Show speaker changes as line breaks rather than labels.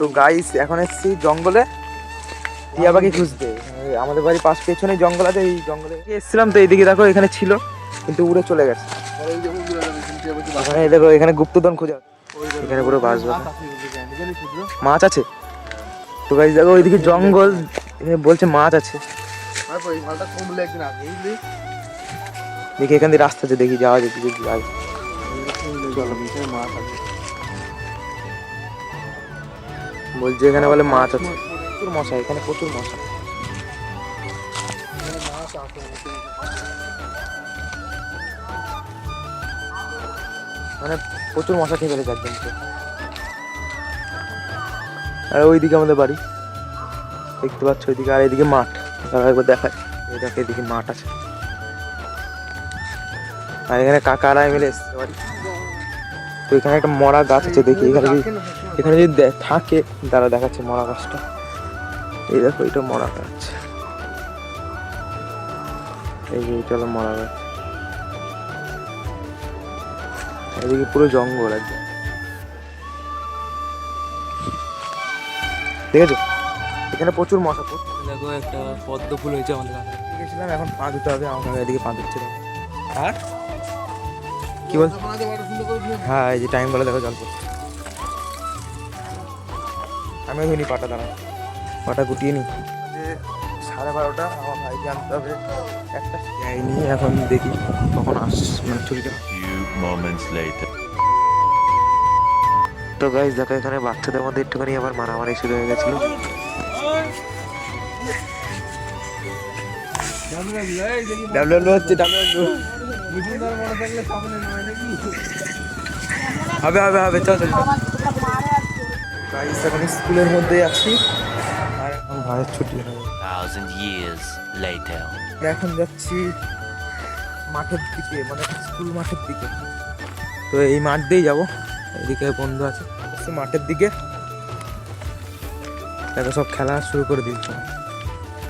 তো গাইস এখন এসেছি জঙ্গলে। টিয়া পাখি খুঁজতে। আমাদের বাড়ির পাশ পেছনে জঙ্গল আছে, এই জঙ্গলে। এসেছিলাম তো এইদিকে, দেখো এখানে ছিল, কিন্তু উড়ে চলে গেছে। এখানে দেখো, এখানে গুপ্তধন খোঁজা। এখানে পুরো বাস মাছ আছে? তো গাইস দেখো ওইদিকে জঙ্গল বলছে মাছ আছে। দেখি এখান দিয়ে রাস্তা আছে, দেখি যাওয়া যেতে দেখি যাই বলছে এখানে বলে মাছ আছে। প্রচুর মশা, এখানে প্রচুর মশা। মানে প্রচুর মশা খেয়ে ফেলেছে একদম পুরো। আর ওইদিকে আমাদের বাড়ি। দেখতে পাচ্ছ ওইদিকে, আর এদিকে মাঠ। তারা একবার দেখায়। দেখো এদিকে মাঠ আছে। আর এখানে কাকারা মিলে এসছে বাড়ি। তো এখানে একটা মরা গাছ আছে দেখি এখানে যদি এখানে যদি দে- থাকে তারা দেখাচ্ছে মরা গাছটা। এই দেখো এটা মরা গাছ। এই যে এটা হলো মরা গাছ। এদিকে পুরো জঙ্গল একদম। ঠিক আছে এখানে প্রচুর মশা প্রচুর
দেখো একটা পদ্ম ফুল হয়েছে আমাদের।
গেছিলাম এখন পা ধুতে হবে আমার এদিকে পা ধুচ্ছে দেখো। আর? কি বল? হ্যাঁ এই যে টাইম বলে দেখো জল পড়ছে। আমিও ধুনি পাটা দাঁড়া। পাটা গুটিয়ে নি। যে সাড়ে বারোটা আমার ভাইকে আনতে হবে। একটা যাইনি এখন দেখি কখন আস মানে ছুটিটা।
Few
তো গাইজ দেখো এখানে বাচ্চাদের মধ্যে একটুখানি আবার মারামারি শুরু হয়ে গেছিল। ডাব্লিউ হচ্ছে ডাব্লিউ। হবে হবে হবে চল চল এখন স্কুলের মধ্যে আছি। আর এখন ভাইয়ের ছুটি হবে।
Thousand years later.
এখন যাচ্ছি মাঠের দিকে মানে স্কুল মাঠের দিকে। তো এই মাঠ দিয়েই যাব। এদিকে বন্ধু আছে মাঠের দিকে। দেখো সব খেলা শুরু করে দিয়েছে।